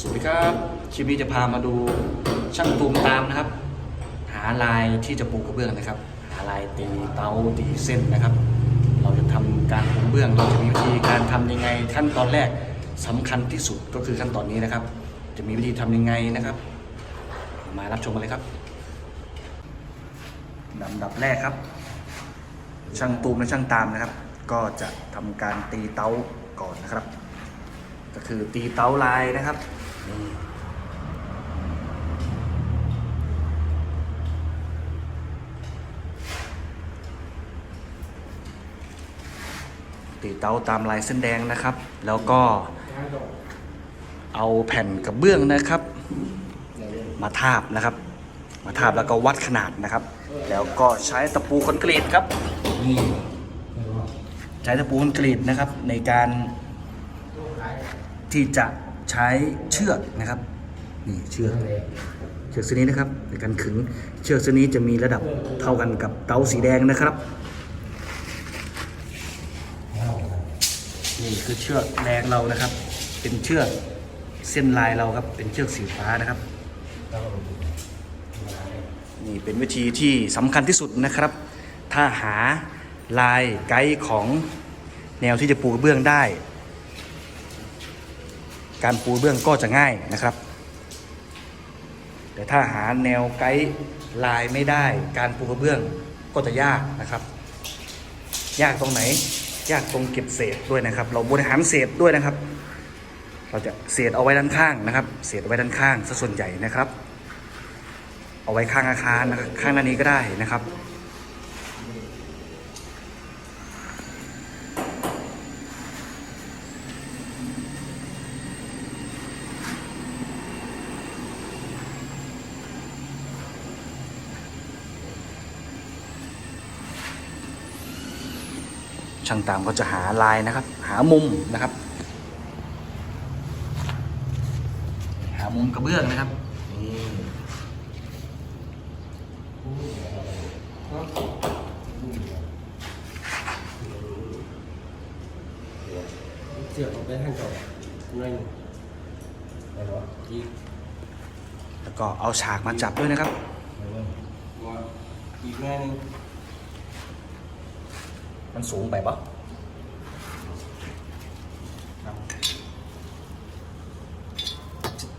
สวัสดีครับคลิปนี้จะพามาดูช่างตูมตามนะครับ หาลายที่จะปูกระเบื้องนะครับ หาลายตีเตาตีเส้นนะครับ เราจะทำการปูกระเบื้องเราจะมีวิธีการทำยังไงขั้นตอนแรกสำคัญที่สุดก็คือขั้นตอนนี้นะครับ จะมีวิธีทำยังไงนะครับ มารับชมกันเลยครับลำดับแรกครับ ช่างตูมและช่างตามนะครับ ก็จะทำการตีเตาก่อนนะครับ ก็คือตีเตาลายนะครับ ตีเตาตามลายเส้นแดงนะครับ แล้วก็เอาแผ่นกระเบื้องนะครับ มาทาบนะครับ มาทาบแล้วก็วัดขนาดนะครับ แล้วก็ใช้ตะปูคอนกรีตครับนี่ใช้ตะปูคอนกรีตนะครับ ในการที่จะ ใช้เชือกนะครับนี่เชือกเชือกเส้นนี้นะครับในการขึงเชือกเส้นนี้จะมีระดับเท่ากันกับเตาสีแดงนะครับนี่คือเชือกแรงเรานะครับ เป็นเชือกเส้นลายเราครับเป็นเชือกสีฟ้านะครับนี่เป็นวิธีที่สำคัญที่สุดนะครับ ถ้าหาลายไกด์ของแนวที่จะปูกระเบื้องได้ การปูเบื้องก็จะง่ายนะครับ แต่ถ้าหาแนวไกด์ลายไม่ได้ การปูกระเบื้องก็จะยากนะครับ ยากตรงไหน ยากตรงเก็บเศษด้วยนะครับ เราบริหารเศษด้วยนะครับ เราจะเศษเอาไว้ด้านข้างนะครับ เศษเอาไว้ด้านข้างซะส่วนใหญ่นะครับ เอาไว้ข้างอาคารนะครับข้างหน้านี้ก็ได้นะครับ ช่างตามก็จะหาลายนะครับ หามุมนะครับ หามุมกระเบื้องนะครับนี่เสียบออกไปทางจอดหน่อยหนึ่งไปวะอีกแล้วก็เอาฉากมาจับด้วยนะครับอีกหน่อยนึง มันสูงไปปะ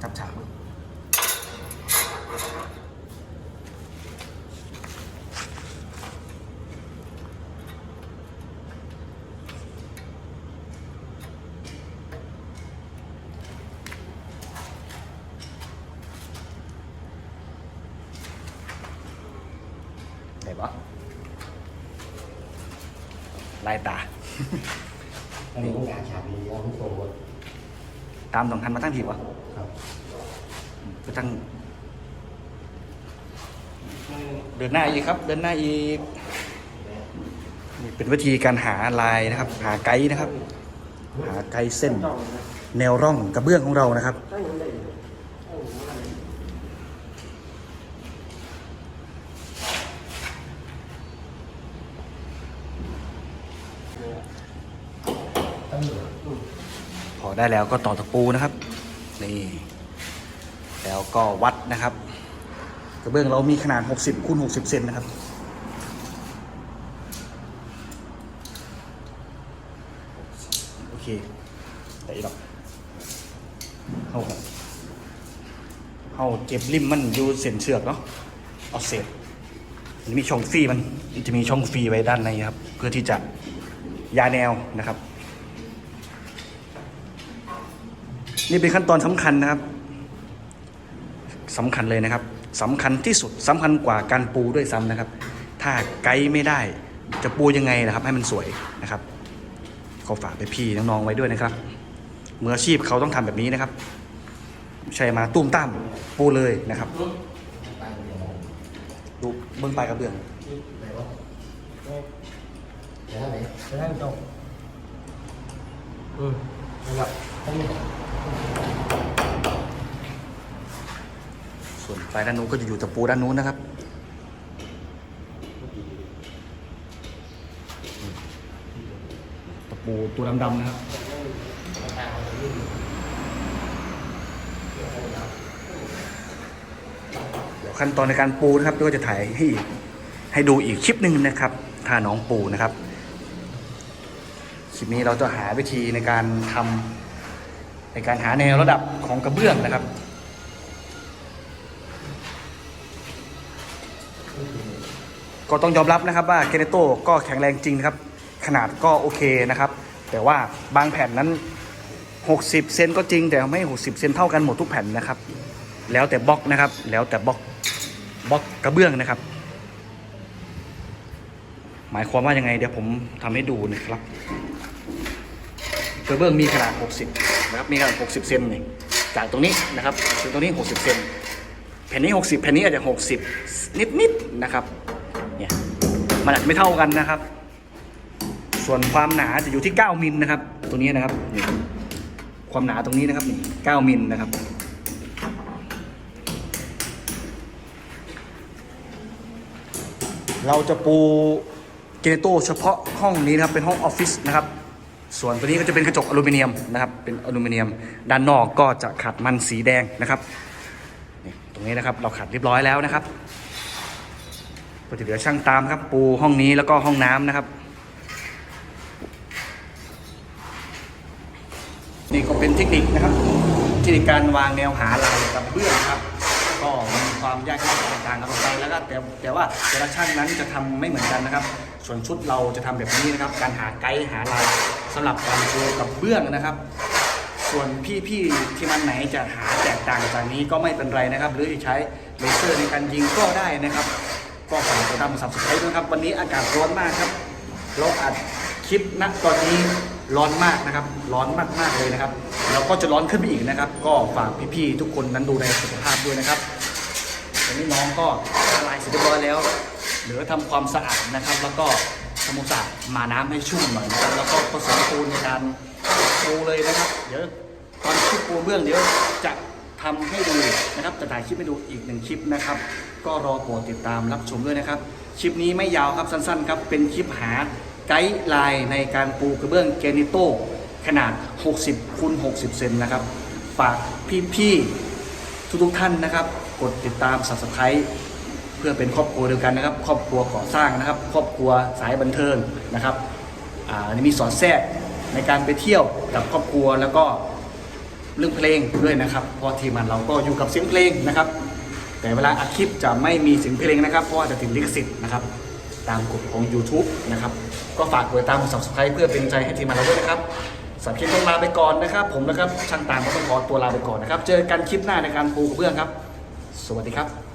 จับฉากไว้ได้ปะ ลายตา อันนี้ต้องการฉากนี้เอาทุกตัวตามสองคันมาตั้งทีวะครับไปตั้ง เดินหน้าอีกครับ เดินหน้าอีกนี่เป็นวิธีการหาลายนะครับ หาไกด์นะครับ หาไกด์เส้น แนวร่องกระเบื้องของเรานะครับ ตั้งอยู่ พอ ได้แล้วก็ต่อตะปูนะครับ นี่แล้วก็วัดนะครับ กระเบื้องเรามีขนาด 60คูณ60 เซนนะครับ โอเคแต่อีกหรอกเข้าเข้าเก็บริมมันอยู่เส้นเชือกเนาะเอาเศษมันมีช่องฟรีมันจะมีช่องฟรีไว้ด้านในครับ เพื่อที่จะยาแนวนะครับ นี่เป็นขั้นตอนสำคัญนะครับสำคัญเลยนะครับสำคัญที่สุดสำคัญกว่าการปูด้วยซ้ำนะครับ ถ้าไกด์ไม่ได้จะปูยังไงนะครับ ให้มันสวยนะครับขอฝากไปพี่น้องๆไว้ด้วยนะครับมืออาชีพเขาต้องทำแบบนี้นะครับใช่มาตุ้มตามปูเลยนะครับดูเบื้องปลายกระเบื้องไปวะไปทางไหนไปทางจอดอืมนะครับ่วนปลายด้านนู้นก็จะอยู่ตะปูด้านนู้นนะครับ ตะปูตัวดำๆนะครับขั้นตอนในการปูนะครับก็จะถ่ายให้ให้ดูอีกคลิปหนึ่งนะครับท่าน้องปูนะครับคลิปนี้เราจะหาวิธีในการทำในการหาแนวระดับของกระเบื้องนะครับ ก็ต้องยอมรับนะครับว่าเกเนโต้ก็แข็งแรงจริงครับ ขนาดก็โอเคนะครับ แต่ว่าบางแผ่นนั้น 60 เซนก็จริง แต่ไม่ 60 เซนเท่ากันหมดทุกแผ่นนะครับ แล้วแต่บล็อกนะครับ แล้วแต่บล็อกบล็อกกระเบื้องนะครับ หมายความว่ายังไงเดี๋ยวผมทำให้ดูนะครับกระเบื้องมีขนาด 60 นะครับ มีขนาด 60 เซนนี่จากตรงนี้นะครับถึงตรงนี้ 60 เซน แผ่นนี้ 60 แผ่นนี้อาจจะ 60 นิดๆนะครับเนี่ยมันอาจจะไม่เท่ากันนะครับ ส่วนความหนาจะอยู่ที่ 9 มิลนะครับตรงนี้นะครับนี่ความหนาตรงนี้นะครับนี่9มิลนะครับเราจะปูเกเนโตเฉพาะห้องนี้นะครับเป็นห้องออฟฟิศนะครับ ส่วนตัวนี้ก็จะเป็นกระจกอลูมิเนียมนะครับเป็นอลูมิเนียม ด้านนอกก็จะขัดมันสีแดงนะครับ รงนี้นะครับ เราขัดเรียบร้อยแล้วนะครับก็จะเหลือช่างตามครับ ปูห้องนี้แล้วก็ห้องน้ำนะครับ นี่ก็เป็นเทคนิคนะครับเทคนิคการวางแนวหาลายกับเบื้องครับ ก็มีความยากง่ายแตกต่างกันออกไปแล้วก็แต่แต่ว่าแต่ละช่างนั้นจะทำไม่เหมือนกันนะครับ ส่วนชุดเราจะทำแบบนี้นะครับ การหาไกด์หาลายสำหรับการปูกับเบื้องนะครับ ส่วนพี่ๆที่มันไหนจะหาแตกต่างจากนี้ก็ไม่เป็นไรนะครับ หรือจะใช้เลเซอร์ในการยิงก็ได้นะครับ ก็ฝากกดติดตามสับสไครต์ด้วยครับ วันนี้อากาศร้อนมากครับเราอัดคลิปณตอนนี้ร้อนมากนะครับ ร้อนมากๆเลยนะครับ แล้วก็จะร้อนขึ้นไปอีกนะครับ ก็ฝากพี่ๆทุกคนนั้นดูแลสุขภาพด้วยนะครับตอนนี้น้องก็ละลายเสร็จเรียบร้อยแล้ว เหลือทำความสะอาดนะครับ แล้วก็ทำความสะอาดมาน้ำให้ชุ่มหน่อยนะครับแล้วก็ผสมปูนในการ ปูเลยนะครับ เดี๋ยวตอนคลิปปูเบื้องเดี๋ยวจะทำให้ดูนะครับ จะถ่ายคลิปให้ดูอีกหนึ่งคลิปนะครับ ก็รอโปรดติดตามรับชมด้วยนะครับคลิปนี้ไม่ยาวครับสั้นๆครับเป็นคลิปหาไกด์ไลน์ในการปูกระเบื้องแกนิโต้ขนาด 60คูณ60 เซนนะครับ ฝากพี่ๆทุกๆท่านนะครับ กดติดตาม subscribe เพื่อเป็นครอบครัวเดียวกันนะครับ ครอบครัวก่อสร้างนะครับ ครอบครัวสายบันเทิงนะครับอ่ามีสอนแทรก ในการไปเที่ยวกับครอบครัวแล้วก็เรื่องเพลงด้วยนะครับเพราะทีมงานเราก็อยู่กับเสียงเพลงนะครับ แต่เวลาอัดคลิปจะไม่มีเสียงเพลงนะครับ เพราะว่าจะติดลิขสิทธิ์นะครับ ตามกฎของ YouTube นะครับ ก็ฝากกดติดตามกด subscribe เพื่อเป็นใจให้ทีมงานเราด้วยนะครับสำหรับคลิปต้องลาไปก่อนนะครับ ผมนะครับช่างตามก็ต้องขอตัวลาไปก่อนนะครับ เจอกันคลิปหน้าในการปูกระเบื้องครับ สวัสดีครับ